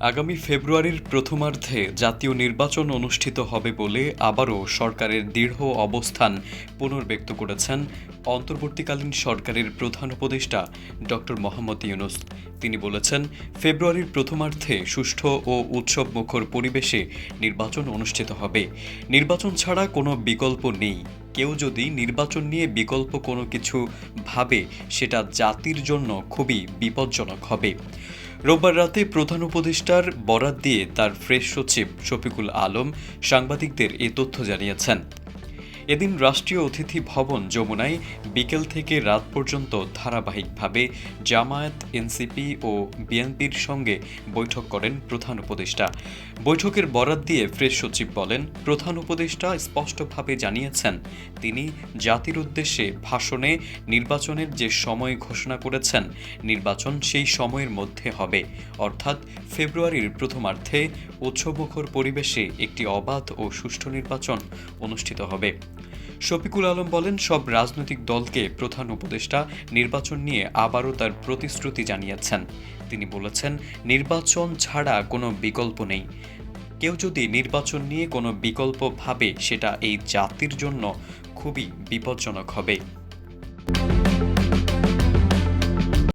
আগামী ফেব্রুয়ারির প্রথমার্ধে জাতীয় নির্বাচন অনুষ্ঠিত হবে বলে আবারও সরকারের দৃঢ় অবস্থান পুনর্ব্যক্ত করেছেন অন্তর্বর্তীকালীন সরকারের প্রধান উপদেষ্টা ডক্টর মোহাম্মদ ইউনুস। তিনি বলেছেন, ফেব্রুয়ারির প্রথমার্ধে সুষ্ঠু ও উৎসবমুখর পরিবেশে নির্বাচন অনুষ্ঠিত হবে। নির্বাচন ছাড়া কোনো বিকল্প নেই। কেউ যদি নির্বাচন নিয়ে বিকল্প কোনো কিছু ভাবে, সেটা জাতির জন্য খুবই বিপজ্জনক হবে। রোববার রাতে প্রধান উপদেষ্টার বরাত দিয়ে তার ফ্রেশ সচিব শফিকুল আলম সাংবাদিকদের এ তথ্য জানিয়েছেন। এদিন রাষ্ট্রীয় অতিথি ভবন যমুনায় বিকেল থেকে রাত পর্যন্ত ধারাবাহিকভাবে জামায়াত, এনসিপি ও বিএনপির সঙ্গে বৈঠক করেন প্রধান উপদেষ্টা। বৈঠকের বরাত দিয়ে ফ্রেশ সচিব বলেন, প্রধান উপদেষ্টা স্পষ্টভাবে জানিয়েছেন, তিনি জাতির উদ্দেশ্যে ভাষণে নির্বাচনের যে সময় ঘোষণা করেছেন, নির্বাচন সেই সময়ের মধ্যে হবে। অর্থাৎ ফেব্রুয়ারির প্রথমার্ধে উৎসবমুখর পরিবেশে একটি অবাধ ও সুষ্ঠু নির্বাচন অনুষ্ঠিত হবে। শফিকুল আলম বলেন, সব রাজনৈতিক দলকে প্রধান উপদেষ্টা নির্বাচন নিয়ে আবারও তার প্রতিশ্রুতি জানিয়েছেন। তিনি বলেছেন, নির্বাচন ছাড়া কোনো বিকল্প নেই। কেউ যদি নির্বাচন নিয়ে কোনো বিকল্প ভাবে, সেটা এই জাতির জন্য খুবই বিপজ্জনক হবে।